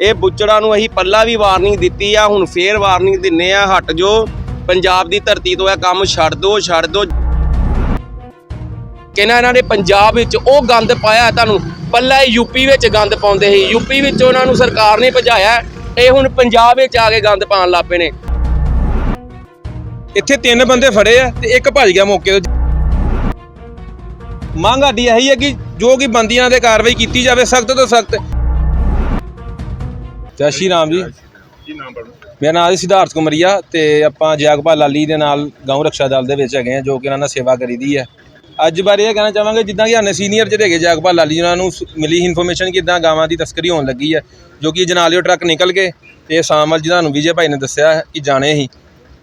ਇਹ ਬੁੱਚੜਾਂ ਨੂੰ ਅਸੀਂ ਪੱਲਾ ਵੀ ਵਾਰਨਿੰਗ ਦਿੱਤੀ ਆ, ਹੁਣ ਫੇਰ ਵਾਰਨਿੰਗ ਦਿੰਨੇ ਆ, ਹਟ ਜੋ। ਪੰਜਾਬ ਦੀ ਧਰਤੀ ਤੋਂ ਇਹ ਕੰਮ ਛੱਡ ਦੋ ਛੱਡ ਦੋ। ਕਿਹਨਾਂ ਇਹਨਾਂ ਨੇ ਪੰਜਾਬ ਵਿੱਚ ਉਹ ਗੰਦ ਪਾਇਆ, ਤੁਹਾਨੂੰ ਪੱਲਾ ਯੂਪੀ ਵਿੱਚ ਗੰਦ ਪਾਉਂਦੇ ਸੀ। ਯੂਪੀ ਵਿੱਚ ਉਹਨਾਂ ਨੂੰ ਸਰਕਾਰ ਨੇ ਭਜਾਇਆ, ਇਹ ਹੁਣ ਪੰਜਾਬ ਵਿੱਚ ਆ ਕੇ ਗੰਦ ਪਾਉਣ ਲੱਗ ਪਏ ਨੇ। ਇੱਥੇ ਤਿੰਨ ਬੰਦੇ ਫੜੇ ਆ ਤੇ ਇੱਕ ਭੱਜ ਗਿਆ ਮੌਕੇ ਤੋਂ। ਮੰਗ ਸਾਡੀ ਇਹੀ ਹੈ ਕਿ ਜੋ ਕਿ ਬੰਦੀਆਂ ਤੇ ਕਾਰਵਾਈ ਕੀਤੀ ਜਾਵੇ, ਸਖਤ ਤੋਂ ਸਖਤ ਜੈ ਸ਼੍ਰੀ ਰਾਮ ਜੀ। ਮੇਰਾ ਨਾਮ ਹੈ ਸਿਧਾਰਥ ਕੁਮਰੀਆ ਤੇ ਆਪਾਂ ਜਗਪਾਲ ਲਾਲੀ ਦੇ ਨਾਲ ਗਾਉਂ ਰਕਸ਼ਾ ਦਲ ਦੇ ਵਿੱਚ ਹੈਗੇ ਆ ਜੋ ਕਿ ਉਹਨਾਂ ਨਾਲ ਸੇਵਾ ਕਰੀਦੀ ਹੈ। ਅੱਜ ਬਾਰੇ ਇਹ ਕਹਿਣਾ ਚਾਹਾਂਗੇ ਜਿੱਦਾਂ ਕਿ ਸਾਡੇ ਸੀਨੀਅਰ ਜਿਹੜੇ ਹੈਗੇ ਜਗਪਾਲ ਲਾਲੀ ਉਹਨਾਂ ਨੂੰ ਸ- ਮਿਲੀ ਇਨਫੋਰਮੇਸ਼ਨ ਕਿ ਇਦਾਂ ਗਾਵਾਂ ਦੀ ਤਸਕਰੀ ਹੋਣ ਲੱਗੀ ਹੈ ਜੋ ਕਿ ਜਨਾਲਿਓ ਟਰੱਕ ਨਿਕਲ ਕੇ ਤੇ ਸ਼ਾਮਲ ਜਿਹਨਾਂ ਨੂੰ ਵਿਜੇ ਭਾਈ ਨੇ ਦੱਸਿਆ ਹੈ ਕਿ ਜਾਣੇ ਸੀ।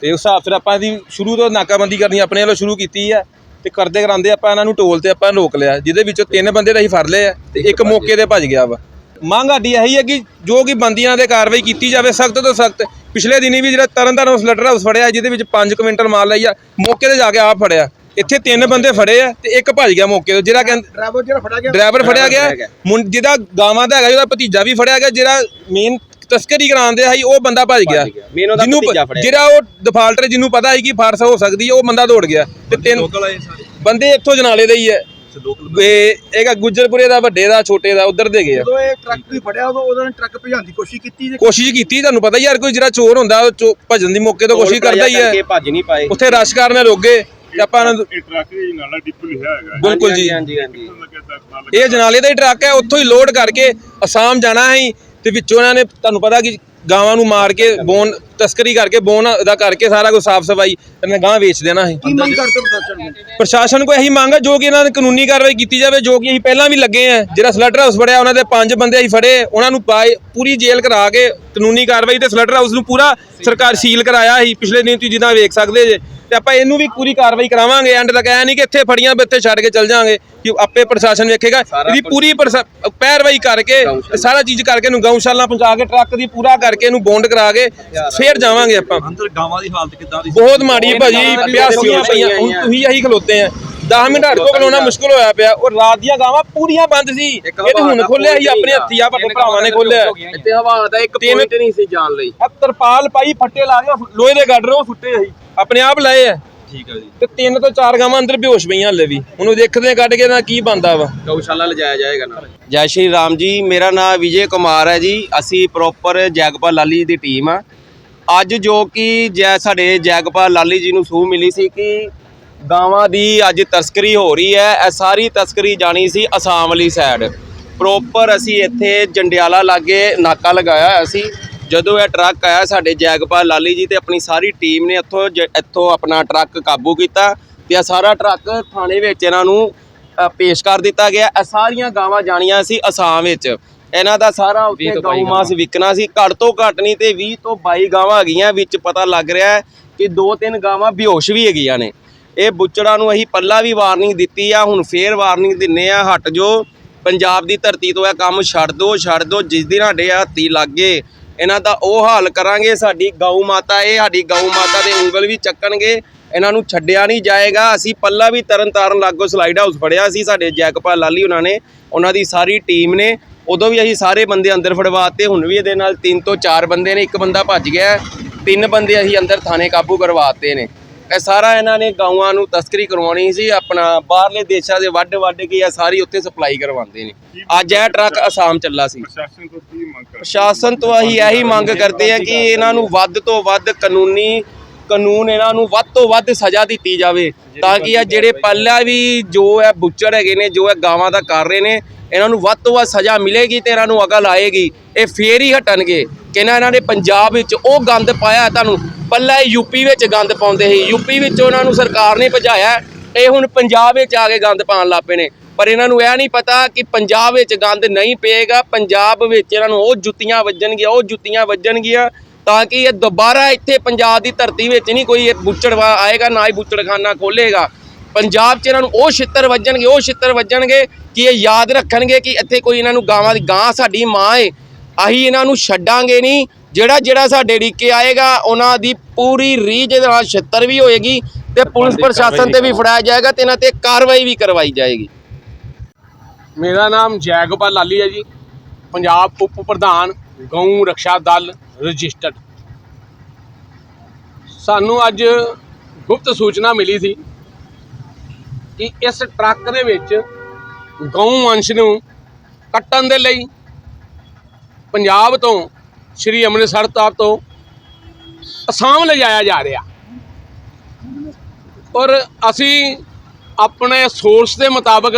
ਤੇ ਉਸ ਹਿਸਾਬ ਫਿਰ ਆਪਾਂ ਦੀ ਸ਼ੁਰੂ ਤੋਂ ਨਾਕਾਬੰਦੀ ਕਰਨੀ ਆਪਣੇ ਵੱਲੋਂ ਸ਼ੁਰੂ ਕੀਤੀ ਹੈ ਤੇ ਕਰਦੇ ਕਰਾਂਦੇ ਆਪਾਂ ਇਹਨਾਂ ਨੂੰ ਟੋਲ ਤੇ ਆਪਾਂ ਰੋਕ ਲਿਆ ਜਿਹਦੇ ਵਿੱਚੋਂ ਤਿੰਨ ਬੰਦੇ ਤਾਂ ਅਸੀਂ ਫੜ ਲਏ ਆ ਤੇ ਇੱਕ ਮੌਕੇ ਤੇ ਭੱਜ ਗਿਆ ਵਾ। ਮੰਗ ਸਾਡੀ ਇਹੀ ਹੈ ਕਿ ਜੋ ਕਿ ਬੰਦੀਆਂ ਤੇ ਕਾਰਵਾਈ ਕੀਤੀ ਜਾਵੇ ਸਖਤ ਤੋਂ ਸਖਤ। ਪਿਛਲੇ ਦਿਨੀ ਵੀ ਜਿਹੜਾ ਤਰਨਤਾਰਨ ਸਲਟਰ ਹਾਊਸ ਫੜਿਆ ਜਿਹਦੇ ਵਿੱਚ 5 ਕੁਇੰਟਲ ਮਾਲ ਲਈ ਆ ਮੌਕੇ ਤੇ ਜਾ ਕੇ ਆਪ ਫੜਿਆ। ਇੱਥੇ ਤਿੰਨ ਬੰਦੇ ਫੜੇ ਆ ਤੇ ਇੱਕ ਭੱਜ ਗਿਆ ਮੌਕੇ ਤੋਂ ਜਿਹੜਾ ਕਹਿੰਦਾ ਡਰਾਈਵਰ ਜਿਹੜਾ ਫੜਾ ਗਿਆ। ਡਰਾਈਵਰ ਫੜਿਆ ਗਿਆ ਜਿਹਦਾ ਗਾਵਾਂ ਦਾ ਹੈਗਾ ਜਿਹਦਾ ਭਤੀਜਾ ਵੀ ਫੜਿਆ ਗਿਆ ਜਿਹੜਾ ਮੇਨ ਤਸਕਰੀ ਕਰਾਉਂਦੇ ਸੀ ਉਹ ਬੰਦਾ ਭੱਜ ਗਿਆ। ਉਹਦਾ ਜਿਹਨੂੰ ਫੜਿਆ। ਜਿਹੜਾ ਉਹ ਡਿਫਾਲਟਰ ਜਿਹਨੂੰ ਪਤਾ ਸੀ ਕਿ ਫਾਰਸ ਹੋ ਸਕਦੀ ਹੈ ਉਹ ਬੰਦਾ ਦੌੜ ਗਿਆ। ਤੇ ਤਿੰਨ ਬੰਦੇ ਇੱਥੋਂ ਜਨਾਲੇ ਦੇ ਹੀ ਹੈ। ਇਹ ਇਹਗਾ ਗੁੱਜਰਪੁਰੇ ਦਾ ਵੱਡੇ ਦਾ ਛੋਟੇ ਦਾ ਉਧਰ ਦੇ ਗਏ ਆ। ਜਦੋਂ ਇਹ ਟਰੱਕ ਵੀ ਫੜਿਆ ਉਦੋਂ ਉਹਨਾਂ ਨੇ ਟਰੱਕ ਭਜਾਉਣ ਦੀ ਕੋਸ਼ਿਸ਼ ਕੀਤੀ ਜੇ? ਕੋਸ਼ਿਸ਼ ਕੀਤੀ ਤੁਹਾਨੂੰ ਪਤਾ ਯਾਰ ਕੋਈ ਜਿਹੜਾ ਚੋਰ ਹੁੰਦਾ ਉਹ ਚੋ- ਭੱਜਣ ਦੀ ਮੌਕੇ ਤੋਂ ਕੋਸ਼ਿਸ਼ ਕਰਦਾ ਹੀ ਹੈ ਭੱਜ ਨਹੀਂ ਪਾਏ। ਉੱਥੇ ਰਸ਼ ਕਰਨ ਰੋਗੇ ਤੇ ਆਪਾਂ ਇਹਨਾਂ ਨੂੰ- ਇਹ ਟਰੱਕ ਦੇ ਨਾਲ ਡਿੱਪੂ ਲਿਖਿਆ ਹੈਗਾ। ਬਿਲਕੁਲ ਜੀ। ਹਾਂਜੀ ਹਾਂਜੀ ਲੱਗਿਆ ਤਾਂ ਪਤਾ ਲੱਗਾ ਇਹ ਜਨਾਲੇ ਦਾ ਹੀ ਟਰੱਕ ਹੈ ਉੱਥੋਂ ਹੀ ਲੋਡ ਕਰਕੇ ਅਸਾਮ ਜਾਣਾ ਹੈ ਤੇ ਵਿੱਚੋਂ ਇਹਨਾਂ ਨੇ ਤੁਹਾਨੂੰ ਪਤਾ ਕਿ ਗਾਵਾਂ ਨੂੰ ਮਾਰ ਕੇ ਬੋਨ ਤਸਕਰੀ ਕਰਕੇ ਬੋਨ ਦਾ ਕਰਕੇ ਸਾਰਾ ਕੁਝ ਸਾਫ਼ ਸਫ਼ਾਈ ਇਹਨਾਂ ਗਾਂ ਵੇਚ ਦੇਣਾ ਹੈ ਕੀ ਮੰਗ ਕਰਦੇ ਪ੍ਰਸ਼ਾਸਨ ਨੂੰ? ਪ੍ਰਸ਼ਾਸਨ ਕੋ ਇਹੀ ਮੰਗ ਹੈ ਜੋ ਕਿ ਇਹਨਾਂ ਦੀ ਕਾਨੂੰਨੀ ਕਾਰਵਾਈ ਕੀਤੀ ਜਾਵੇ ਜੋ ਕਿ ਅਸੀਂ ਪਹਿਲਾਂ ਵੀ ਲੱਗੇ ਆ। ਜਿਹੜਾ ਸਲਟਰ ਹਾਊਸ ਫੜਿਆ ਉਹਨਾਂ ਦੇ ਪੰਜ ਬੰਦੇ ਅਸੀਂ ਫੜੇ ਉਹਨਾਂ ਨੂੰ ਪਾਏ ਪੂਰੀ ਜੇਲ੍ਹ ਕਰਾ ਕੇ ਕਾਨੂੰਨੀ ਕਾਰਵਾਈ ਤੇ ਸਲਟਰ ਹਾਊਸ ਨੂੰ ਪੂਰਾ ਸਰਕਾਰ ਸੀਲ ਕਰਾਇਆ ਸੀ। ਪਿਛਲੇ ਦਿਨ ਤੁਸੀਂ ਜਿੱਦਾਂ ਵੇਖ ਸਕਦੇ ਜੇ। ਤੇ ਆਪਾਂ ਇਹਨੂੰ ਵੀ ਪੂਰੀ ਕਾਰਵਾਈ ਕਰਾਵਾਂਗੇ ਐਂਡ ਤੱਕ ਐ ਨਹੀਂ ਕਿ ਇੱਥੇ ਫੜੀਆਂ ਵੀ ਇੱਥੇ ਛੱਡ ਕੇ ਚੱਲ ਜਾਾਂਗੇ ਕਿ ਆਪੇ ਪ੍ਰਸ਼ਾਸਨ ਵੇਖੇਗਾ। ਇਹਦੀ ਪੂਰੀ ਪੈਰਵਾਈ ਕਰਕੇ ਸਾਰਾ ਚੀਜ਼ ਕਰਕੇ ਇਹਨੂੰ ਗਊਸ਼ਾਲਾ ਪਹੁੰਚਾ ਕੇ ਟਰੱਕ ਦੀ ਪੂਰਾ ਕਰਕੇ ਇਹਨੂੰ ਬੌਂਡ ਕਰਾ ਕੇ ਫੇਰ ਜਾਵਾਂਗੇ ਆਪਾਂ। ਅੰਦਰ ਗਾਵਾਂ ਦੀ ਹਾਲਤ ਕਿੱਦਾਂ ਦੀ ਬਹੁਤ ਮਾੜੀ ਭਾਜੀ ਪਿਆਸੀਆਂ ਪਈਆਂ। ਹੁਣ ਤੁਸੀਂ ਆਹੀ ਖਲੋਤੇ ਆ। 10 ਮਿੰਟ ਹਟ ਕੋ ਖਲੋਣਾ ਮੁਸ਼ਕਲ ਹੋਇਆ ਪਿਆ। ਉਹ ਰਾਤ ਦੀਆਂ ਗਾਵਾਂ ਪੂਰੀਆਂ ਬੰਦ ਸੀ। ਇਹ ਤੇ ਹੁਣ ਖੋਲਿਆ ਸੀ ਆਪਣੇ ਹੱਥੀ ਆ ਵੱਡੇ ਭਰਾਵਾਂ ਨੇ ਖੋਲਿਆ। ਇੱਥੇ ਹਵਾ ਦਾ ਇੱਕ ਪੁਆਇੰਟ ਨਹੀਂ ਸੀ ਜਾਣ ਲਈ। ਤਰਪਾਲ ਪਾਈ ਫੱਟੇ ਲਾ ਕੇ ਲੋਹੇ ਦੇ ਗੱਡਰ ਉਹ ਸੁੱਟੇ ਸੀ। ਆਪਣੇ ਆਪ ਲਾਏ ਆ। ਠੀਕ ਹੈ ਜੀ। ਤੇ ਤਿੰਨ ਤੋਂ ਚਾਰ ਗਾਵਾਂ ਅੰਦਰ ਬੇਹੋਸ਼ ਪਈਆਂ ਹਲੇ ਵੀ। ਉਹਨੂੰ ਦੇਖਦੇ ਆ ਕੱਢ ਕੇ ਨਾ ਕੀ ਬੰਦਾ ਵਾ। ਗਊਸ਼ਾਲਾ ਲਿਜਾਇਆ ਜਾਏਗਾ ਨਾਲ। ਜੈ ਸ਼੍ਰੀ ਰਾਮ ਜੀ ਮੇਰਾ ਨਾਮ ਵਿਜੇ ਕੁਮਾਰ ਹੈ ਜੀ। ਅਸੀਂ ਪ੍ਰੋਪਰ ਜੈਗਪਾਲ ਲਾਲੀ ਦੀ ਟੀਮ ਆ। ਅੱਜ ਜੋ ਕਿ ਜੈ ਸਾਡੇ ਜੈਗਪਾਲ ਲਾਲੀ ਜੀ ਨੂੰ ਸੂਹ ਮਿਲੀ ਸੀ ਕਿ ਗਾਵਾਂ ਦੀ ਅੱਜ ਤਸਕਰੀ ਹੋ ਰਹੀ ਹੈ। ਇਹ ਸਾਰੀ ਤਸਕਰੀ ਜਾਣੀ ਸੀ ਅਸਾਮ ਵਾਲੀ ਸਾਈਡ ਪ੍ਰੋਪਰ ਅਸੀਂ ਇੱਥੇ ਜੰਡਿਆਲਾ ਲਾਗੇ ਨਾਕਾ ਲਗਾਇਆ ਹੋਇਆ ਸੀ। ਜਦੋਂ ਇਹ ਟਰੱਕ ਆਇਆ ਸਾਡੇ ਜੈਗਪਾਲ ਲਾਲੀ ਜੀ ਤੇ ਆਪਣੀ ਸਾਰੀ ਟੀਮ ਨੇ ਇੱਥੋਂ ਇੱਥੋਂ ਆਪਣਾ ਟਰੱਕ ਕਾਬੂ ਕੀਤਾ ਤੇ ਇਹ ਸਾਰਾ ਟਰੱਕ ਥਾਣੇ ਵਿੱਚ ਇਹਨਾਂ ਨੂੰ ਪੇਸ਼ ਕਰ ਦਿੱਤਾ ਗਿਆ। ਇਹ ਸਾਰੀਆਂ ਗਾਵਾਂ ਜਾਣੀਆਂ ਸੀ ਅਸਾਮ ਵਿੱਚ। ਇਹਨਾਂ ਦਾ ਸਾਰਾ ਉੱਥੇ ਗਊ ਮਾਸ ਵਿਕਣਾ ਸੀ। ਘੱਟ ਤੋਂ ਘੱਟ ਨਹੀਂ ਤੇ 20 ਤੋਂ 22 ਗਾਵਾਂ ਹੈਗੀਆਂ ਵਿੱਚ ਪਤਾ ਲੱਗ ਰਿਹਾ ਕਿ ਦੋ ਤਿੰਨ ਗਾਵਾਂ ਬੇਹੋਸ਼ ਵੀ ਹੈਗੀਆਂ ਨੇ। ਇਹ ਬੁੱਚੜਾਂ ਨੂੰ ਅਸੀਂ ਪੱਲਾ ਵੀ ਵਾਰਨਿੰਗ ਦਿੱਤੀ ਆ ਹੁਣ ਫੇਰ ਵਾਰਨਿੰਗ ਦਿੰਨੇ ਆ ਹਟ ਜੋ ਪੰਜਾਬ ਦੀ ਧਰਤੀ ਤੋਂ ਇਹ ਕੰਮ ਛੱਡ ਦੋ ਛੱਡ ਦੋ। ਜਿਸ ਦਿਨ ਸਾਡੇ ਹੱਥੀ ਲੱਗੇ ਇਹਨਾਂ ਦਾ ਉਹ ਹਾਲ ਕਰਾਂਗੇ, ਸਾਡੀ ਗਊ ਮਾਤਾ ਇਹ, ਸਾਡੀ ਗਊ ਮਾਤਾ ਦੇ ਉਂਗਲ ਵੀ ਚੱਕਣਗੇ, ਇਹਨਾਂ ਨੂੰ ਛੱਡਿਆ ਨਹੀਂ ਜਾਏਗਾ। ਅਸੀਂ ਪੱਲਾ ਵੀ ਤਰਨ ਤਾਰਨ ਲਾਗੋ ਸਲਾਈਡ ਹਾਊਸ ਫੜਿਆ ਸੀ, ਸਾਡੇ ਜੈਕਪਾਲ ਲਾਲੀ ਉਹਨਾਂ ਨੇ, ਉਹਨਾਂ ਦੀ ਸਾਰੀ ਟੀਮ ਨੇ। ਉਦੋਂ ਵੀ ਅਸੀਂ ਸਾਰੇ ਬੰਦੇ ਅੰਦਰ ਫੜਵਾਤੇ, ਹੁਣ ਵੀ ਇਹਦੇ ਨਾਲ ਤਿੰਨ ਤੋਂ ਚਾਰ ਬੰਦੇ ਨੇ, ਇੱਕ ਬੰਦਾ ਭੱਜ ਗਿਆ ਤਿੰਨ ਬੰਦੇ ਅਸੀਂ ਅੰਦਰ ਥਾਣੇ ਕਾਬੂ ਕਰਵਾਤੇ ਨੇ। ਇਹ ਸਾਰਾ ਇਹਨਾਂ ਨੇ ਗਾਵਾਂ ਨੂੰ ਤਸਕਰੀ ਕਰਵਾਉਣੀ ਸੀ, ਆਪਣਾ ਬਾਹਰਲੇ ਦੇਸ਼ਾਂ ਦੇ ਵੱਡ ਵੱਡ ਕੇ ਇਹ ਸਾਰੀ ਉੱਥੇ ਸਪਲਾਈ ਕਰਵਾਉਂਦੇ ਨੇ। ਅੱਜ ਇਹ ਟਰੱਕ ਅਸਾਮ ਚੱਲਾ ਸੀ। ਪ੍ਰਸ਼ਾਸਨ ਤੋਂ ਕੀ ਪ੍ਰਸ਼ਾਸਨ ਤੋਂ ਅਸੀਂ ਇਹੀ ਮੰਗ ਕਰਦੇ ਹਾਂ ਕਿ ਇਹਨਾਂ ਨੂੰ ਵੱਧ ਤੋਂ ਵੱਧ ਕਾਨੂੰਨੀ, ਕਾਨੂੰਨ ਇਹਨਾਂ ਨੂੰ ਵੱਧ ਤੋਂ ਵੱਧ ਸਜ਼ਾ ਦਿੱਤੀ ਜਾਵੇ ਤਾਂ ਕਿ ਇਹ ਜਿਹੜੇ ਪਹਿਲਾਂ ਵੀ ਜੋ ਹੈ ਬੁੱਚੜ ਹੈਗੇ ਨੇ, ਜੋ ਹੈ ਗਾਵਾਂ ਦਾ ਕਰ ਰਹੇ ਨੇ, ਇਹਨਾਂ ਨੂੰ ਵੱਧ ਤੋਂ ਵੱਧ ਸਜ਼ਾ ਮਿਲੇਗੀ ਤੇ ਇਹਨਾਂ ਨੂੰ ਅਕਲ ਆਏਗੀ। ਇਹ ਫੇਰ ਹੀ ਹਟਣਗੇ ਕਿ ਇਹਨਾਂ ਨੇ ਪੰਜਾਬ ਵਿੱਚ ਉਹ ਗੰਦ ਪਾਇਆ ਤੁਹਾਨੂੰ ਪੱਲਾ ਇਹ ਯੂਪੀ ਵਿੱਚ ਗੰਦ ਪਾਉਂਦੇ ਸੀ ਯੂਪੀ ਵਿੱਚ ਉਹਨਾਂ ਨੂੰ ਸਰਕਾਰ ਨੇ ਭਜਾਇਆ ਇਹ ਹੁਣ ਪੰਜਾਬ ਵਿੱਚ ਆ ਕੇ ਗੰਦ ਪਾਉਣ ਲੱਗ ਪਏ ਨੇ। ਪਰ ਇਹਨਾਂ ਨੂੰ ਇਹ ਨਹੀਂ ਪਤਾ ਕਿ ਪੰਜਾਬ ਵਿੱਚ ਗੰਦ ਨਹੀਂ ਪਏਗਾ ਪੰਜਾਬ ਵਿੱਚ ਇਹਨਾਂ ਨੂੰ ਉਹ ਜੁੱਤੀਆਂ ਵੱਜਣਗੀਆਂ ਉਹ ਜੁੱਤੀਆਂ ਵੱਜਣਗੀਆਂ ਤਾਂ ਕਿ ਇਹ ਦੁਬਾਰਾ ਇੱਥੇ ਪੰਜਾਬ ਦੀ ਧਰਤੀ ਵਿੱਚ ਨਹੀਂ ਕੋਈ ਇਹ ਬੁੱਚੜਵਾ ਆਏਗਾ ਨਾ ਹੀ ਬੁੱਚੜਖਾਨਾ ਖੋਲੇਗਾ ਪੰਜਾਬ 'ਚ ਇਹਨਾਂ ਨੂੰ ਉਹ ਛਿੱਤਰ ਵੱਜਣਗੇ ਉਹ ਛਿੱਤਰ ਵੱਜਣਗੇ ਕਿ ਇਹ ਯਾਦ ਰੱਖਣਗੇ ਕਿ ਇੱਥੇ ਕੋਈ ਇਹਨਾਂ ਨੂੰ ਗਾਵਾਂ ਦੀ ਗਾਂ ਸਾਡੀ ਮਾਂ ਏ। ਅਸੀਂ ਇਹਨਾਂ ਨੂੰ ਛੱਡਾਂਗੇ ਨਹੀਂ। ਜਿਹੜਾ ਜਿਹੜਾ ਸਾਡੇ ਡੀਕੇ ਆਏਗਾ ਉਹਨਾਂ ਦੀ ਪੂਰੀ ਰੀਝ ਦੇ ਨਾਲ ਛਿੱਤਰ ਵੀ ਹੋਏਗੀ ਤੇ ਪੁਲਿਸ ਪ੍ਰਸ਼ਾਸਨ ਤੇ ਵੀ ਫੜਾਇਆ ਜਾਏਗਾ ਤੇ ਇਹਨਾਂ ਤੇ ਕਾਰਵਾਈ ਵੀ ਕਰਵਾਈ ਜਾਏਗੀ। ਮੇਰਾ ਨਾਮ ਜੈਗੋਪਾਲ ਲਾਲੀ ਹੈ ਜੀ। ਪੰਜਾਬ ਉਪ ਪ੍ਰਧਾਨ ਗਊ ਰੱਖਿਆ ਦਲ ਰਜਿਸਟਰਡ। ਸਾਨੂੰ ਅੱਜ ਗੁਪਤ ਸੂਚਨਾ ਮਿਲੀ ਸੀ ਕਿ ਇਸ ਟਰੱਕ ਦੇ ਵਿੱਚ ਗਊ ਵੰਸ਼ ਨੂੰ ਕੱਟਣ ਦੇ ਲਈ ਪੰਜਾਬ ਤੋਂ ਸ੍ਰੀ ਅੰਮ੍ਰਿਤਸਰ ਸਾਹਿਬ ਤੋਂ ਅਸਾਮ ਲਿਜਾਇਆ ਜਾ ਰਿਹਾ। ਔਰ ਅਸੀਂ ਆਪਣੇ ਸੋਰਸ ਦੇ ਮੁਤਾਬਕ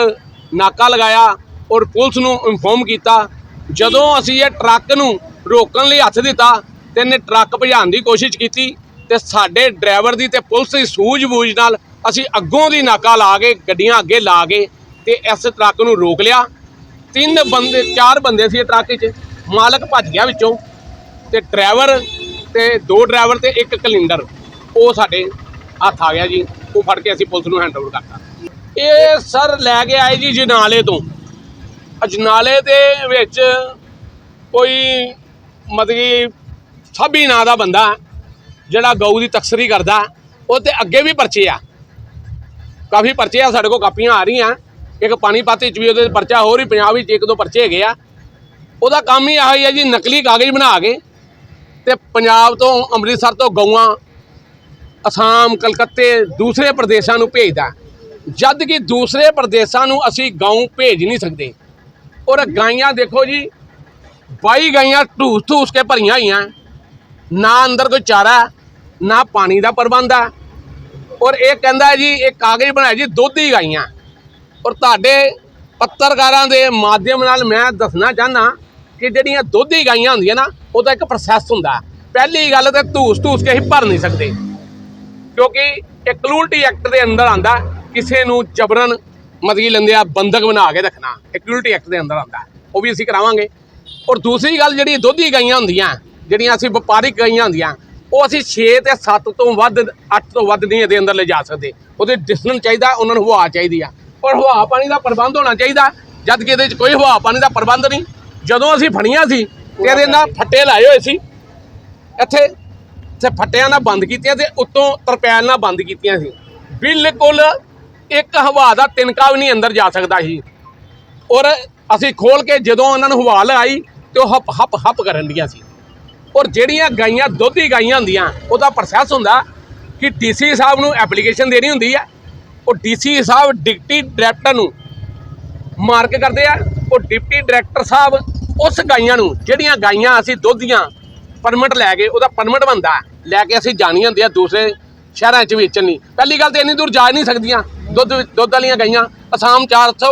ਨਾਕਾ ਲਗਾਇਆ ਔਰ ਪੁਲਿਸ ਨੂੰ ਇਨਫੋਰਮ ਕੀਤਾ। ਜਦੋਂ ਅਸੀਂ ਇਹ ਟਰੱਕ ਨੂੰ ਰੋਕਣ ਲਈ ਹੱਥ ਦਿੱਤਾ ਤੇ ਇਹਨੇ ਟਰੱਕ ਭਜਾਉਣ ਦੀ ਕੋਸ਼ਿਸ਼ ਕੀਤੀ ਤੇ ਸਾਡੇ ਡਰਾਈਵਰ ਦੀ ਤੇ ਪੁਲਿਸ ਦੀ ਸੂਝ-ਬੂਝ ਨਾਲ ਅਸੀਂ ਅੱਗੋਂ ਦੀ ਨਾਕਾ ਲਾ ਕੇ, ਗੱਡੀਆਂ ਅੱਗੇ ਲਾ ਕੇ ਤੇ ਇਸ ਟਰੱਕ ਨੂੰ ਰੋਕ ਲਿਆ। ਤਿੰਨ ਬੰਦੇ, ਚਾਰ ਬੰਦੇ ਸੀ ਇਹ ਟਰੱਕ 'ਚ ਮਾਲਕ ਭੱਜ ਗਿਆ ਵਿੱਚੋਂ ਤੇ ਡਰਾਈਵਰ ਤੇ ਦੋ ਡਰਾਈਵਰ ਤੇ ਇੱਕ ਕਲਿੰਡਰ। ਉਹ ਸਾਡੇ ਹੱਥ ਆ ਗਿਆ ਜੀ। ਉਹ ਫੜ ਕੇ ਅਸੀਂ ਪੁਲਿਸ ਨੂੰ ਹੈਂਡਓਵਰ ਕਰਤਾ। ਇਹ ਸਰ ਲੈ ਕੇ ਆਏ ਜੀ ਜਨਾਲੇ ਤੋਂ। ਅਜਨਾਲੇ ਦੇ ਵਿੱਚ ਕੋਈ ਮਤਲਬ ਕਿ ਸਾਬੀ ਨਾਂ ਦਾ ਬੰਦਾ ਜਿਹੜਾ ਗਊ ਦੀ ਤਕਸਰੀ ਕਰਦਾ ਉਹ ਤੇ ਅੱਗੇ ਵੀ ਪਰਚੇ ਆ। ਕਾਫੀ ਪਰਚੇ ਆ, ਸਾਡੇ ਕੋਲ ਕਾਪੀਆਂ ਆ ਰਹੀਆਂ। ਇੱਕ ਪਾਣੀਪਤ ਵਿੱਚ ਵੀ ਉਹਦੇ ਪਰਚਾ, ਹੋਰ ਹੀ ਪੰਜਾਬ ਵਿੱਚ ਇੱਕ ਦੋ ਪਰਚੇ ਹੈਗੇ ਆ। ਉਹਦਾ ਕੰਮ ਹੀ ਆਹੀ ਹੈ ਜੀ, ਨਕਲੀ ਕਾਗਜ਼ ਬਣਾ ਕੇ ਤੇ ਪੰਜਾਬ ਤੋਂ ਅੰਮ੍ਰਿਤਸਰ ਤੋਂ ਗਊਆਂ ਅਸਾਮ, ਕਲਕੱਤੇ, ਦੂਸਰੇ ਪ੍ਰਦੇਸ਼ਾਂ ਨੂੰ ਭੇਜਦਾ। ਜਦ ਕਿ ਦੂਸਰੇ ਪ੍ਰਦੇਸ਼ਾਂ ਨੂੰ ਅਸੀਂ ਗਊ ਭੇਜ ਨਹੀਂ ਸਕਦੇ। ਔਰ ਗਾਈਆਂ ਦੇਖੋ ਜੀ 22 ਗਾਈਆਂ ਢੂਸ ਢੂਸ ਕੇ ਭਰੀਆਂ ਹੋਈਆਂ। ਨਾ ਅੰਦਰ ਕੋਈ ਚਾਰਾ, ਨਾ ਪਾਣੀ ਦਾ ਪ੍ਰਬੰਧ ਹੈ ਔਰ ਇਹ ਕਹਿੰਦਾ ਜੀ, ਇਹ ਕਾਗਜ਼ ਬਣਾਇਆ ਜੀ, ਦੁੱਧ ਹੀ ਗਾਈਆਂ। ਔਰ ਤੁਹਾਡੇ ਪੱਤਰਕਾਰਾਂ ਦੇ ਮਾਧਿਅਮ ਨਾਲ ਮੈਂ ਦੱਸਣਾ ਚਾਹਨਾ ਕਿ ਜਿਹੜੀਆਂ ਦੁੱਧੀ ਗਾਈਆਂ ਹੁੰਦੀਆਂ ਨਾ, ਉਹਦਾ ਇੱਕ ਪ੍ਰੋਸੈਸ ਹੁੰਦਾ। ਪਹਿਲੀ ਗੱਲ ਤੇ ਧੂਸ ਧੂਸ ਕੇ ਅਸੀਂ ਭਰ ਨਹੀਂ ਸਕਦੇ। ਕਿਉਂਕਿ ਇਹ ਕਲੂਲਟੀ ਐਕਟ ਦੇ ਅੰਦਰ ਆਂਦਾ ਕਿਸੇ ਨੂੰ ਜਬਰਨ ਮਤਲਬ ਲੈਂਦੇ ਆ ਬੰਦਕ ਬਣਾ ਕੇ ਰੱਖਣਾ। ਇਹ ਐਕਟ ਦੇ ਅੰਦਰ ਆਉਂਦਾ ਉਹ ਵੀ ਅਸੀਂ ਕਰਾਵਾਂਗੇ। ਔਰ ਦੂਸਰੀ ਗੱਲ ਜਿਹੜੀ ਦੁੱਧੀ ਗਾਈਆਂ ਹੁੰਦੀਆਂ, ਜਿਹੜੀਆਂ ਅਸੀਂ ਵਪਾਰਿਕ ਗਾਈਆਂ ਹੁੰਦੀਆਂ, ਉਹ ਅਸੀਂ 6 ਤੇ 7 ਤੋਂ ਵੱਧ 8 ਤੋਂ ਵੱਧ ਨਹੀਂ ਇਹਦੇ ਅੰਦਰ ਲੈ ਜਾ ਸਕਦੇ। ਉਹਦੇ ਡਿਸਟੈਂਸ ਚਾਹੀਦਾ, ਉਹਨਾਂ ਨੂੰ ਹਵਾ ਚਾਹੀਦੀ ਆ। ਔਰ ਹਵਾ ਪਾਣੀ ਦਾ ਪ੍ਰਬੰਧ ਹੋਣਾ ਚਾਹੀਦਾ, ਜਦ ਕਿ ਇਹਦੇ ਵਿੱਚ ਕੋਈ ਹਵਾ ਪਾਣੀ ਦਾ ਪ੍ਰਬੰਧ ਨਹੀਂ। ਜਦੋਂ ਅਸੀਂ ਫੜੀਆਂ ਸੀ, ਤੇ ਇਹਦੇ ਨਾਲ ਫੱਟੇ ਲਾਏ ਹੋਏ ਸੀ। ਇੱਥੇ ਤੇ ਫੱਟਿਆਂ ਨਾਲ ਬੰਦ ਕੀਤੀਆਂ ਤੇ ਉੱਤੋਂ ਤਰਪੈਲ ਨਾਲ ਬੰਦ ਕੀਤੀਆਂ ਸੀ। ਬਿਲਕੁਲ ਇੱਕ ਹਵਾ ਦਾ ਤਿਨਕਾ ਵੀ ਨਹੀਂ ਅੰਦਰ ਜਾ ਸਕਦਾ ਸੀ। ਔਰ ਅਸੀਂ ਖੋਲ ਕੇ ਜਦੋਂ ਉਹਨਾਂ ਨੂੰ ਹਵਾ ਲਗਾਈ ਤੇ ਉਹ ਹੱਪ ਹੱਪ ਹੱਪ ਕਰਨ ਦੀਆਂ ਸੀ। ਔਰ ਜਿਹੜੀਆਂ ਗਾਈਆਂ, ਦੁੱਧੀ ਗਾਈਆਂ ਹੁੰਦੀਆਂ, ਉਹਦਾ ਪ੍ਰੋਸੈਸ ਹੁੰਦਾ ਕਿ ਡੀਸੀ ਸਾਹਿਬ ਨੂੰ ਐਪਲੀਕੇਸ਼ਨ ਦੇਣੀ ਹੁੰਦੀ ਹੈ ਉਹ ਡੀਸੀ ਸਾਹਿਬ ਡਿਪਟੀ ਡਾਇਰੈਕਟਰ ਨੂੰ ਮਾਰਕ ਕਰਦੇ ਆ। ਉਹ ਡਿਪਟੀ ਡਾਇਰੈਕਟਰ ਸਾਹਿਬ ਉਸ ਗਾਈਆਂ ਨੂੰ, ਜਿਹੜੀਆਂ ਗਾਈਆਂ ਅਸੀਂ ਦੁੱਧ ਦੀਆਂ ਪਰਮਿਟ ਲੈ ਕੇ, ਉਹਦਾ ਪਰਮਿਟ ਬੰਦਾ ਲੈ ਕੇ ਅਸੀਂ ਜਾਣੀ ਹੁੰਦੀ ਆ ਦੂਸਰੇ ਸ਼ਹਿਰਾਂ 'ਚ ਵੇਚਣ ਲਈ ਪਹਿਲੀ ਗੱਲ ਤੇ ਇੰਨੀ ਦੂਰ ਜਾ ਨਹੀਂ ਸਕਦੀਆਂ। ਦੁੱਧ ਦੁੱਧ ਵਾਲੀਆਂ ਗਾਈਆਂ। ਅਸਾਮ 400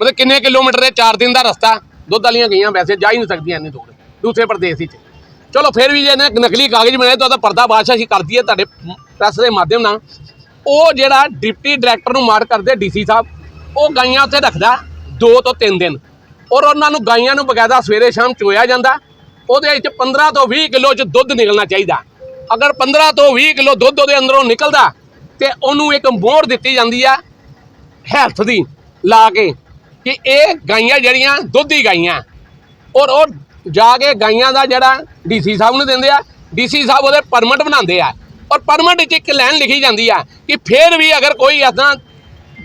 ਮਤਲਬ ਕਿੰਨੇ ਕਿਲੋਮੀਟਰ ਦੇ 4 ਦਿਨ ਦਾ ਰਸਤਾ। ਦੁੱਧ ਵਾਲੀਆਂ ਗਈਆਂ, ਵੈਸੇ ਜਾ ਹੀ ਨਹੀਂ ਸਕਦੀਆਂ ਇੰਨੀ ਦੂਰ। ਦੂਸਰੇ ਪ੍ਰਦੇਸ਼ ਵਿੱਚ। ਚਲੋ ਫਿਰ ਵੀ ਜੇ ਇਹਨੇ ਨਕਲੀ ਕਾਗਜ਼ ਬਣਾਏ, ਤਾਂ ਉਹਦਾ ਪਰਦਾ ਬਾਦਸ਼ਾਹ ਅਸੀਂ ਕਰਦੀ ਹੈ ਤੁਹਾਡੇ ਪ੍ਰੈਸ ਦੇ ਮਾਧਿਅਮ ਨਾਲ। ਉਹ ਜਿਹੜਾ ਡਿਪਟੀ ਡਾਇਰੈਕਟਰ ਨੂੰ ਮਾਰ ਕਰਦੇ ਡੀਸੀ ਸਾਹਿਬ, ਉਹ ਗਾਈਆਂ ਉੱਥੇ ਰੱਖਦਾ 2 ਤੋਂ 3 ਦਿਨ। ਔਰ ਉਹਨਾਂ ਨੂੰ ਗਾਈਆਂ ਨੂੰ ਬਕਾਇਦਾ ਸਵੇਰੇ ਸ਼ਾਮ ਚੋਇਆ ਜਾਂਦਾ। ਉਹਦੇ ਵਿੱਚ 15 ਤੋਂ 20 ਕਿਲੋ ਚ ਦੁੱਧ ਨਿਕਲਣਾ ਚਾਹੀਦਾ। ਅਗਰ 15 ਤੋਂ 20 ਕਿਲੋ ਦੁੱਧ ਉਹਦੇ ਅੰਦਰੋਂ ਨਿਕਲਦਾ ਤੇ ਉਹਨੂੰ ਇੱਕ ਮੋਹਰ ਦਿੱਤੀ ਜਾਂਦੀ ਆ ਹੈਲਥ ਦੀ, ਲਾ ਕੇ ਕਿ ਇਹ ਗਾਈਆਂ ਜਿਹੜੀਆਂ ਦੁੱਧੀ ਗਾਈਆਂ। ਔਰ ਉਹ ਜਾ ਕੇ ਗਾਈਆਂ ਦਾ ਜਿਹੜਾ ਡੀਸੀ ਸਾਹਿਬ ਨੂੰ ਦਿੰਦੇ ਆ ਡੀਸੀ ਸਾਹਿਬ ਉਹਦੇ ਪਰਮਿਟ ਬਣਾਉਂਦੇ ਆ। ਔਰ ਪਰਮਿਟ ਵਿੱਚ ਇੱਕ ਲਾਈਨ ਲਿਖੀ ਜਾਂਦੀ ਆ ਕਿ ਫਿਰ ਵੀ ਅਗਰ ਕੋਈ ਇਦਾਂ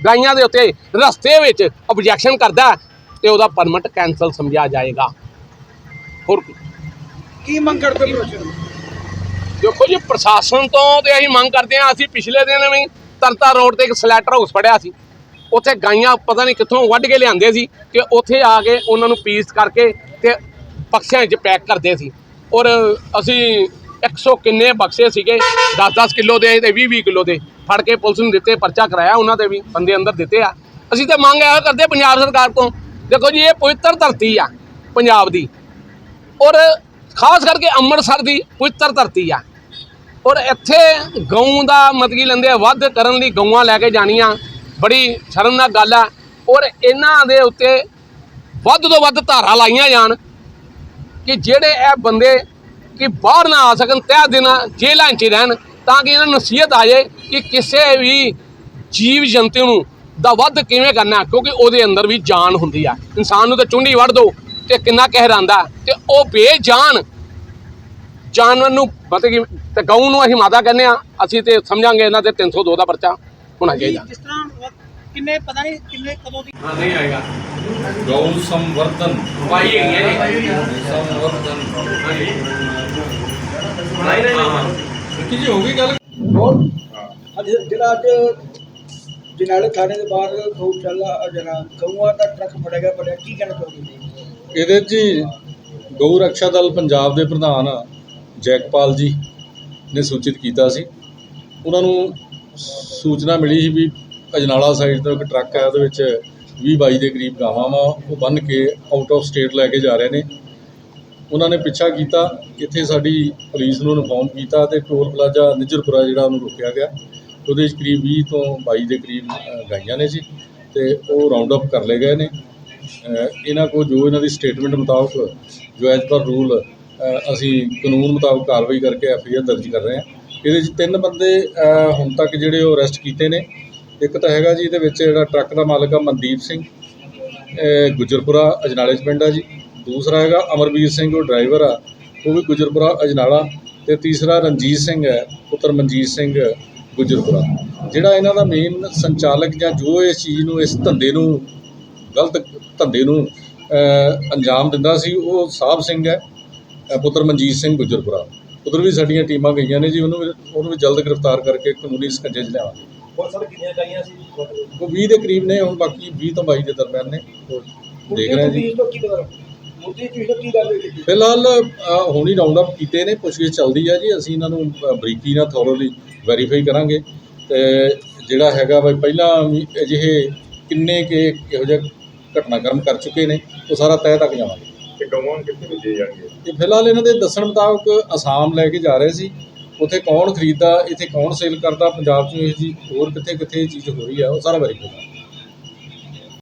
ਗਾਈਆਂ ਦੇ ਉੱਤੇ ਰਸਤੇ ਵਿੱਚ ਆਬਜੈਕਸ਼ਨ ਕਰਦਾ ਤੇ ਉਹਦਾ ਪਰਮਿਟ ਕੈਨਸਲ ਸਮਝਿਆ ਜਾਏਗਾ। ਹੋਰ ਕੀ? ਮੰਗ ਕਰਦੇ ਪ੍ਰਸ਼ਾਸਨ ਦੇਖੋ ਜੀ, ਪ੍ਰਸ਼ਾਸਨ ਤੋਂ ਤੇ ਅਸੀਂ ਮੰਗ ਕਰਦੇ ਹਾਂ, ਅਸੀਂ ਪਿਛਲੇ ਦਿਨ ਵੀ ਤਰਤਾ ਰੋਡ ਤੇ ਇੱਕ ਸਲੈਟਰ ਹਾਊਸ ਫੜਿਆ ਸੀ। ਉੱਥੇ ਗਾਈਆਂ ਪਤਾ ਨਹੀਂ ਕਿੱਥੋਂ ਵੱਢ ਕੇ ਲਿਆਂਦੇ ਸੀ ਕਿ ਉੱਥੇ ਆ ਕੇ ਉਹਨਾਂ ਨੂੰ ਪੀਸ ਕਰਕੇ ਤੇ ਬਕਸਿਆਂ 'ਚ ਪੈਕ ਕਰਦੇ ਸੀ। ਔਰ ਅਸੀਂ 100 ਕਿੰਨੇ ਬਕਸੇ ਸੀਗੇ 10-10 ਕਿਲੋ ਦੇ ਤੇ 20-20 ਕਿਲੋ ਦੇ। ਫੜ ਕੇ ਪੁਲਿਸ ਨੂੰ ਦਿੱਤੇ, ਪਰਚਾ ਕਰਾਇਆ ਉਹਨਾਂ ਦੇ ਵੀ, ਬੰਦੇ ਅੰਦਰ ਦਿੱਤੇ ਆ। ਅਸੀਂ ਤੇ ਮੰਗ ਇਹ ਕਰਦੇ ਪੰਜਾਬ ਸਰਕਾਰ ਤੋਂ ਦੇਖੋ ਜੀ, ਇਹ ਪਵਿੱਤਰ ਧਰਤੀ ਆ, ਪੰਜਾਬ ਦੀ। ਔਰ ਖਾਸ ਕਰਕੇ ਅੰਮ੍ਰਿਤਸਰ ਦੀ ਪਵਿੱਤਰ ਧਰਤੀ ਆ। ਔਰ ਇੱਥੇ ਗਊ ਦਾ ਮਤਲਬ ਕੀ ਲੈਂਦੇ ਆ, ਵੱਧ ਕਰਨ ਲਈ ਗਊਆਂ ਲੈ ਕੇ ਜਾਣੀਆਂ, ਬੜੀ ਸ਼ਰਮਨਾਕ ਗੱਲ ਆ। ਔਰ ਇਹਨਾਂ ਦੇ ਉੱਤੇ ਵੱਧ ਤੋਂ ਵੱਧ ਧਾਰਾ ਲਾਈਆਂ ਜਾਣ ਕਿ ਜਿਹੜੇ ਇਹ ਬੰਦੇ ਕਿ ਬਾਹਰ ਨਾ ਆ ਸਕਣ, ਤਹਿ ਦਿਨ ਜੇਲ੍ਹਾਂ 'ਚ ਹੀ ਰਹਿਣ, ਤਾਂ ਕਿ ਇਹਨਾਂ ਨੂੰ ਨਸੀਹਤ ਆ ਜਾਏ ਕਿ ਕਿਸੇ ਵੀ ਜੀਵ ਜੰਤੂ ਨੂੰ ਦਾ ਵੱਧ ਕਿਵੇਂ ਕਰਨਾ, ਕਿਉਂਕਿ ਉਹਦੇ ਅੰਦਰ ਵੀ ਜਾਨ ਹੁੰਦੀ ਆ। ਇਨਸਾਨ ਨੂੰ ਤਾਂ ਚੁੰਡੀ ਵੱਢ ਦੋ ਤੇ ਕਿੰਨਾ ਕਹਿਰ ਆਂਦਾ ਤੇ ਉਹ ਬੇਜਾਨ ਜਾਨਵਰ ਨੂੰ ਮਤਲਬ ਕਿ ਤੇ ਗਊ ਨੂੰ ਅਸੀਂ ਮਾਤਾ ਕਹਿੰਦੇ ਆ ਅਸੀਂ ਤੇ ਸਮਝਾਂਗੇ ਇਹਨਾਂ ਤੇ 302 ਦਾ ਪਰਚਾ ਹੋਣਾ ਚਾਹੀਦਾ। ਜਿਸ ਤਰ੍ਹਾਂ ਕਿੰਨੇ ਪਤਾ ਨਹੀਂ ਕਿੰਨੇ ਕਦੋਂ ਦੀ ਹਾਂ ਨਹੀਂ ਆਏਗਾ। ਗਊ ਸੰਵਰਧਨ। ਵਾਈ ਹੈਗੀ ਹੈ ਜੀ। ਸੰਵਰਧਨ। ਹਾਂਜੀ। ਨਹੀਂ ਨਹੀਂ ਹਾਂ ਕੀ ਜੀ ਹੋ ਗਈ ਗੱਲ? ਅੱਜ ਜਿਹੜਾ ਅੱਜ ਜਨਾਲੇ ਥਾਣੇ ਦੇ ਬਾਹਰ ਜਨਾ ਗਊਆਂ ਦਾ ਟਰੱਕ ਫੜਿਆ ਗਿਆ ਫੜਿਆ ਕੀ ਕਹਿਣਾ ਚਾਹੁੰਦੇ ਇਹਦੇ 'ਚ ਜੀ ਗਊ ਰੱਖਿਆ ਦਲ ਪੰਜਾਬ ਦੇ ਪ੍ਰਧਾਨ ਜੈਕਪਾਲ ਜੀ ਨੇ ਸੂਚਿਤ ਕੀਤਾ ਸੀ। ਉਹਨਾਂ ਨੂੰ ਸੂਚਨਾ ਮਿਲੀ ਸੀ ਵੀ ਅਜਨਾਲਾ ਸਾਈਡ ਤੋਂ ਇੱਕ ਟਰੱਕ ਹੈ ਉਹਦੇ ਵਿੱਚ 20 22 ਦੇ ਕਰੀਬ ਗਾਵਾਂ ਵਾ, ਉਹ ਬੰਨ ਕੇ ਆਊਟ ਆਫ ਸਟੇਟ ਲੈ ਕੇ ਜਾ ਰਹੇ ਨੇ। ਉਹਨਾਂ ਨੇ ਪਿੱਛਾ ਕੀਤਾ, ਇੱਥੇ ਸਾਡੀ ਪੁਲਿਸ ਨੂੰ ਇਨਫੋਰਮ ਕੀਤਾ ਤੇ ਟੋਲ ਪਲਾਜ਼ਾ ਨਿਜਰਪੁਰਾ ਜਿਹੜਾ ਉਹਨੂੰ ਰੋਕਿਆ ਗਿਆ। ਉਹਦੇ ਵਿੱਚ ਕਰੀਬ 20 ਤੋਂ 22 ਦੇ ਕਰੀਬ ਗਾਈਆਂ ਨੇ ਜੀ ਤੇ ਉਹ ਰਾਉਂਡ ਅਪ ਕਰ ਲਏ ਗਏ ਨੇ। ਇਹਨਾਂ ਕੋਲ ਜੋ ਇਹਨਾਂ ਦੀ ਸਟੇਟਮੈਂਟ ਮੁਤਾਬਕ ਜੋ ਐਜ਼ ਪਰ ਰੂਲ ਅਸੀਂ ਕਾਨੂੰਨ ਮੁਤਾਬਕ ਕਾਰਵਾਈ ਕਰਕੇ ਐਫ ਆਈ ਆਰ ਦਰਜ ਕਰ ਰਹੇ ਹਾਂ। ਇਹਦੇ 'ਚ ਤਿੰਨ ਬੰਦੇ ਹੁਣ ਤੱਕ ਜਿਹੜੇ ਉਹ ਅਰੈਸਟ ਕੀਤੇ ਨੇ। ਇੱਕ ਤਾਂ ਹੈਗਾ ਜੀ, ਇਹਦੇ ਵਿੱਚ ਜਿਹੜਾ ਟਰੱਕ ਦਾ ਮਾਲਕ ਆ ਮਨਦੀਪ ਸਿੰਘ ਗੁਜਰਪੁਰਾ ਅਜਨਾਲੇ 'ਚ ਪਿੰਡ ਆ ਜੀ। ਦੂਸਰਾ ਹੈਗਾ ਅਮਰਵੀਰ ਸਿੰਘ, ਉਹ ਡਰਾਈਵਰ ਆ। ਉਹ ਵੀ ਗੁਜਰਪੁਰਾ ਅਜਨਾਲਾ। ਤੇ ਤੀਸਰਾ ਰਣਜੀਤ ਸਿੰਘ ਹੈ, ਪੁੱਤਰ ਮਨਜੀਤ ਸਿੰਘ ਗੁਜਰਪੁਰਾ। ਜਿਹੜਾ ਇਹਨਾਂ ਦਾ ਮੇਨ ਸੰਚਾਲਕ ਜਾਂ ਜੋ ਇਸ ਚੀਜ਼ ਨੂੰ, ਇਸ ਧੰਦੇ ਨੂੰ, ਗਲਤ ਧੰਦੇ ਨੂੰ ਅੰਜਾਮ ਦਿੰਦਾ ਸੀ, ਉਹ ਸਾਹਿਬ ਸਿੰਘ ਹੈ। ਪੁੱਤਰ ਮਨਜੀਤ ਸਿੰਘ ਗੁਜਰਪੁਰਾ। ਉਧਰ ਵੀ ਸਾਡੀਆਂ ਟੀਮਾਂ ਗਈਆਂ ਨੇ ਜੀ ਉਹਨੂੰ ਵੀ ਉਹਨੂੰ ਵੀ ਜਲਦ ਗ੍ਰਿਫਤਾਰ ਕਰਕੇ ਕਾਨੂੰਨੀ ਸਕੰਜੇ 'ਚ ਲਿਆਵਾਂਗੇ। ਹੋਰ ਸਰ ਕਿੰਨੀਆਂ ਗਾਈਆਂ ਸੀ? ਉਹ 20 ਦੇ ਕਰੀਬ ਨੇ ਹੁਣ ਬਾਕੀ 20 ਤੋਂ 22 ਦੇ ਦਰਮਿਆਨ ਨੇ। ਉਹ ਦੇਖ ਰਹੇ ਹਾਂ ਜੀ। ਪੁਲਿਸ ਤੋਂ ਕੀ ਪਤਾ ਮੁੱਦੀ ਤੁਸੀਂ ਤੋਂ ਕੀ ਗੱਲ ਹੋਈ? ਕੀਤੀ ਫਿਲਹਾਲ ਅ, ਹੁਣ ਹੀ ਰਾਉਂਡ ਅਪ ਕੀਤੇ ਨੇ ਪੁੱਛਗਿੱਛ ਚੱਲਦੀ ਹੈ ਜੀ। ਅਸੀਂ ਇਹਨਾਂ ਨੂੰ ਅ, ਬਰੀਕੀ ਨਾਲ ਥੋਰੋਲੀ ਵੈਰੀਫਾਈ ਕਰਾਂਗੇ। ਤੇ ਜਿਹੜਾ ਹੈਗਾ ਵੀ ਪਹਿਲਾਂ ਵੀ ਅਜਿਹੇ ਕਿੰਨੇ ਕੇ ਇਹੋ ਜਿਹੇ ਘਟਨਾਕ੍ਰਮ ਕਰ ਚੁੱਕੇ ਨੇ ਉਹ ਸਾਰਾ ਤਹਿ ਤੱਕ ਜਾਵਾਂਗੇ। ਤੇ ਗਊਆਂ ਕਿੱਥੇ ਭੇਜੇ ਜਾਣਗੇ ਇਹ ਫਿਲਹਾਲ ਇਹਨਾਂ ਦੇ ਦੱਸਣ ਮੁਤਾਬਕ ਅਸਾਮ ਲੈ ਕੇ ਜਾ ਰਹੇ ਸੀ। ਉੱਥੇ ਕੌਣ ਖਰੀਦਦਾ, ਇੱਥੇ ਕੌਣ ਸੇਲ ਕਰਦਾ, ਪੰਜਾਬ 'ਚ ਇਹ ਜੀ ਹੋਰ ਕਿੱਥੇ ਕਿੱਥੇ ਇਹ ਚੀਜ਼ ਹੋ ਰਹੀ ਆ ਉਹ ਸਾਰਾ ਵੈਰੀਫਾਈ ਕਰਾਂਗੇ